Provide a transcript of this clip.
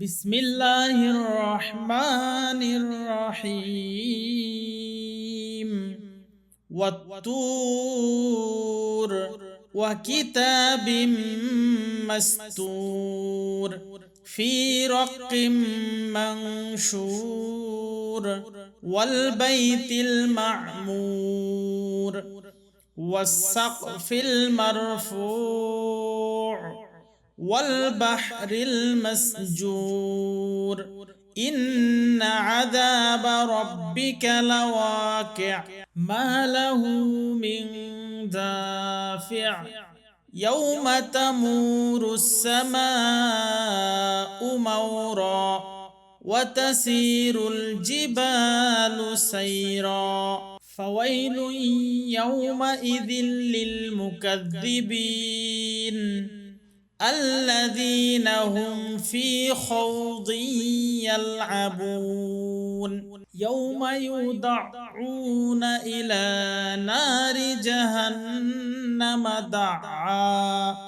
بسم الله الرحمن الرحيم والطور وكتاب مستور في رق منشور والبيت المعمور والسقف المرفوع والبحر المسجور. إن عذاب ربك لواقع. ما له من دافع. يوم تمور السماء مورا وتسير الجبال سيرا. فويل يومئذ للمكذبين. الذين هم في خوض يلعبون. يوم يدعون إلى نار جهنم دعا